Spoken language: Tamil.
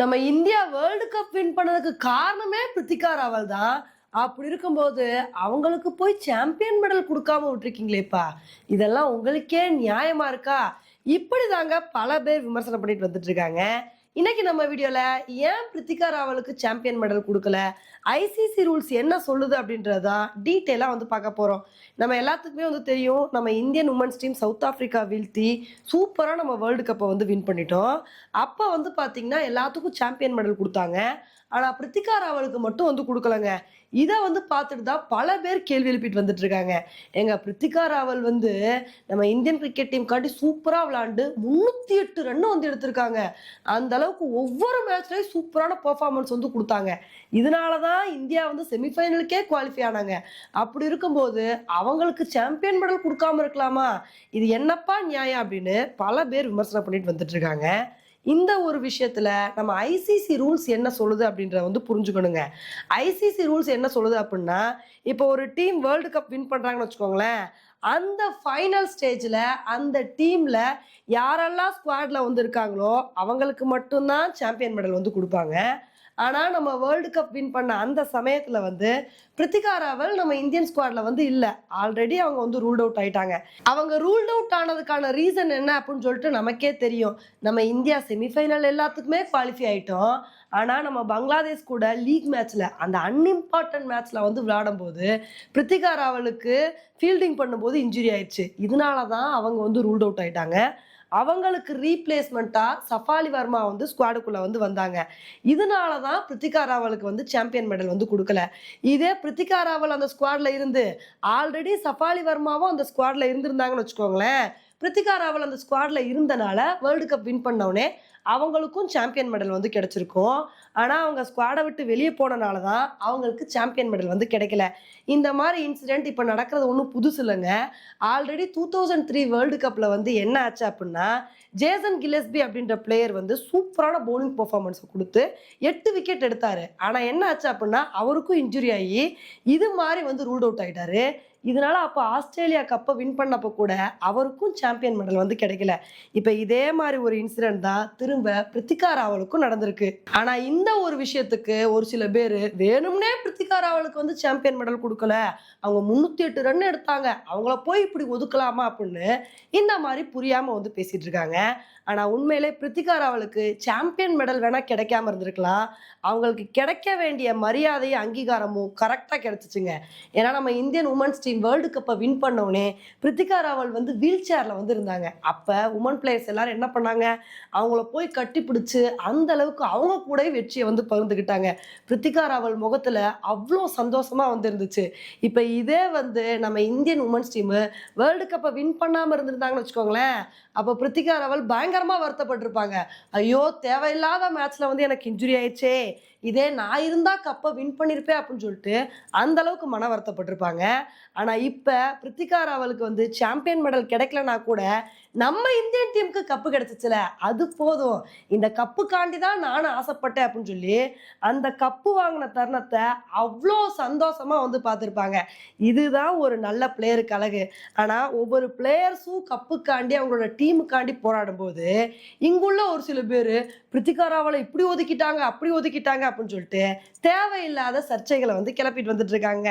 நம்ம இந்தியா வேர்ல்டு கப் வின் பண்ணதுக்கு காரணமே பிரித்திகா ராவல் தான். அப்படி இருக்கும்போது அவங்களுக்கு போய் சாம்பியன் மெடல் கொடுக்காம விட்டுருக்கீங்களேப்பா. இதெல்லாம் உங்களுக்கே நியாயமா இருக்கா? இப்படி தாங்க பல பேர் விமர்சனம் பண்ணிட்டு வந்துட்டு இருக்காங்க. இன்னைக்கு நம்ம வீடியோல ஏன் பிரித்திகா ராவலுக்கு சாம்பியன் மெடல் கொடுக்கல? ஐசிசி ரூல்ஸ் என்ன சொல்லுது அப்படின்றதான் டீட்டெயிலாக வந்து பார்க்க போகிறோம் நம்ம எல்லாத்துக்குமே வந்து தெரியும் நம்ம Indian women's team South Africa வீழ்த்தி சூப்பராக நம்ம வேர்ல்டு கப்பை வந்து வின் பண்ணிட்டோம். அப்போ வந்து பார்த்தீங்கன்னா எல்லாத்துக்கும் சாம்பியன் மெடல் கொடுத்தாங்க. ஆனால் பிரித்திகா ராவலுக்கு மட்டும் வந்து கொடுக்கலங்க. இதை வந்து பார்த்துட்டு தான் பல பேர் கேள்வி எழுப்பிட்டு வந்துட்டு இருக்காங்க. எங்க பிரித்திகா ராவல் வந்து நம்ம இந்தியன் கிரிக்கெட் டீம் காட்டி சூப்பராக விளாண்டு முந்நூற்றி எட்டு ரன் வந்து எடுத்திருக்காங்க. அந்த அளவுக்கு ஒவ்வொரு மேட்ச்லேயும் சூப்பரான பர்ஃபார்மன்ஸ் வந்து கொடுத்தாங்க. இதனால தான் இந்தியா வந்து செமிஃபைனலுக்கே குவாலிஃபை ஆனாங்க. அப்படி இருக்கும்போது அவங்களுக்கு சாம்பியன் மெடல் கொடுக்காம இருக்கலாமா? இது என்னப்பா நியாயம் அப்படின்னு பல பேர் விமர்சனம் பண்ணிட்டு வந்துட்டு இருக்காங்க. இந்த ஒரு விஷயத்துல நம்ம ஐசிசி ரூல்ஸ் என்ன சொல்லுது அப்படின்றத வந்து புரிஞ்சுக்கணுங்க. ஐசிசி ரூல்ஸ் என்ன சொல்லுது அப்படின்னா இப்போ ஒரு டீம் வேர்ல்டு கப் வின் பண்ணுறாங்கன்னு வச்சுக்கோங்களேன் அந்த ஃபைனல் ஸ்டேஜில் அந்த டீமில் யாரெல்லாம் ஸ்குவாடில் வந்து இருக்காங்களோ அவங்களுக்கு மட்டும்தான் சாம்பியன் மெடல் வந்து கொடுப்பாங்க. ஆனால் நம்ம வேர்ல்டு கப் வின் பண்ண அந்த சமயத்தில் வந்து பிரித்திகா ராவல் நம்ம இந்தியன் ஸ்குவாடில் வந்து இல்லை. ஆல்ரெடி அவங்க வந்து ரூல்ட் அவுட் ஆயிட்டாங்க. அவங்க ரூல்ட் அவுட் ஆனதுக்கான ரீசன் என்ன அப்படின்னு சொல்லிட்டு நமக்கே தெரியும். நம்ம இந்தியா செமிஃபைனல் எல்லாத்துக்குமே குவாலிஃபை ஆயிட்டோம். ஆனால் நம்ம பங்களாதேஷ் கூட லீக் மேட்ச்சில் அந்த அன்இம்பார்ட்டன்ட் மேட்ச்சில் வந்து விளையாடும் போது பிரித்திகா ராவலுக்கு ஃபீல்டிங் பண்ணும்போது இன்ஜுரி ஆயிடுச்சு. இதனால தான் அவங்க வந்து ரூல்ட் அவுட் ஆயிட்டாங்க. அவங்களுக்கு ரீப்ளேஸ்மெண்ட்டாக சஃபாலி வர்மா வந்து ஸ்குவாடுக்குள்ளே வந்து வந்தாங்க. இதனால தான் பிரித்திகா ராவலுக்கு வந்து சாம்பியன் மெடல் வந்து கொடுக்கல. இதே பிரித்திகா ராவல் அந்த ஸ்குவாடில் இருந்து ஆல்ரெடி சஃபாலி வர்மாவும் அந்த ஸ்குவாடில் இருந்திருந்தாங்கன்னு வச்சுக்கோங்களேன். பிரித்திகா ராவல் அந்த ஸ்குவாடில் இருந்தனால வேர்ல்டு கப் வின் பண்ணவுடனே அவங்களுக்கும் சாம்பியன் மெடல் வந்து கிடைச்சிருக்கும். ஆனால் அவங்க ஸ்குவாடை விட்டு வெளியே போனனால தான் அவங்களுக்கு சாம்பியன் மெடல் வந்து கிடைக்கல. இந்த மாதிரி இன்சிடெண்ட் இப்போ நடக்கிறது ஒன்றும் புதுசு இல்லைங்க. Already two thousand three world கப்பில் வந்து என்ன ஆச்சு அப்படின்னா ஜேசன் கிலெஸ்பி அப்படின்ற பிளேயர் வந்து சூப்பரான பவுலிங் பர்ஃபார்மன்ஸை கொடுத்து எட்டு விக்கெட் எடுத்தார். ஆனால் என்ன ஆச்சு அப்படின்னா அவருக்கும் இன்ஜுரி ஆகி இது மாதிரி வந்து ரூல்ட் அவுட் ஆகிட்டாரு இதனால அப்போ ஆஸ்திரேலியா கப்பை வின் பண்ணப்போ கூட அவருக்கும் சாம்பியன் மெடல் வந்து கிடைக்கல. இப்போ இதே மாதிரி ஒரு இன்சிடென்ட் தான் திரும்ப பிரித்திகா ராவலுக்கும் நடந்திருக்கு. ஆனால் இந்த ஒரு விஷயத்துக்கு ஒரு சில பேர் வேணும்னே பிரித்திகா ராவலுக்கு வந்து சாம்பியன் மெடல் கொடுக்கல. அவங்க முந்நூற்றி எட்டு ரன் எடுத்தாங்க. அவங்கள போய் இப்படி ஒதுக்கலாமா அப்படின்னு இந்த மாதிரி புரியாமல் வந்து பேசிட்டு இருக்காங்க. ஆனால் உண்மையிலே பிரித்திகா ராவலுக்கு சாம்பியன் மெடல் வேணால் கிடைக்காம இருந்திருக்கலாம். அவங்களுக்கு கிடைக்க வேண்டிய மரியாதையும் அங்கீகாரமும் கரெக்டாக கிடைச்சிச்சுங்க. ஏன்னா நம்ம இந்தியன் உமன்ஸ் டீம் வேர்ல்டு கப்பை வின் பண்ணோடனே பிரித்திகா ராவல் வந்து வீல் சேரில் வந்து இருந்தாங்க அப்போ உமன் பிளேயர்ஸ் எல்லாரும் என்ன பண்ணாங்க? அவங்கள போய் கட்டி பிடிச்சி அந்த அளவுக்கு அவங்க கூட வெற்றியை வந்து பகிர்ந்துக்கிட்டாங்க பிரித்திகா ராவல் முகத்தில் அவ்வளோ சந்தோஷமாக வந்து இருந்துச்சு இப்போ இதே வந்து நம்ம இந்தியன் உமன்ஸ் டீமு வேர்ல்டு கப்பை வின் பண்ணாமல் இருந்திருந்தாங்கன்னு வச்சுக்கோங்களேன் அப்போ பிரித்திகா ராவல் பயங்கரமாக வருத்தப்பட்டிருப்பாங்க. ஐயோ தேவையில்லாத மேட்ச்சில் வந்து எனக்கு இன்ஜுரி ஆயிடுச்சே. இதே நான் இருந்தால் கப்பை வின் பண்ணியிருப்பேன் அப்படின்னு சொல்லிட்டு அந்த அளவுக்கு மன வருத்தப்பட்டிருப்பாங்க. ஆனால் இப்போ பிரித்திகா ராவலுக்கு வந்து சாம்பியன் மெடல் கிடைக்கலனா கூட நம்ம இந்தியன் டீமுக்கு கப்பு கிடைச்சிச்சுல அது போதும். இந்த கப்புக்காண்டி தான் நானும் ஆசைப்பட்டேன் அப்படின்னு சொல்லி அந்த கப்பு வாங்கின தருணத்தை அவ்வளோ சந்தோஷமாக வந்து பார்த்துருப்பாங்க. இதுதான் ஒரு நல்ல பிளேயருக்கு அழகு. ஆனால் ஒவ்வொரு பிளேயர்ஸும் கப்புக்காண்டி அவங்களோட டீமுக்காண்டி போராடும் போது இங்குள்ள ஒரு சில பேர் பிரித்திகா ராவலை இப்படி ஒதுக்கிட்டாங்க அப்படி ஒதுக்கிட்டாங்க அப்படின்னு சொல்லிட்டு தேவையில்லாத சர்ச்சைகளை வந்து கிளப்பிட்டு வந்துட்டு இருக்காங்க.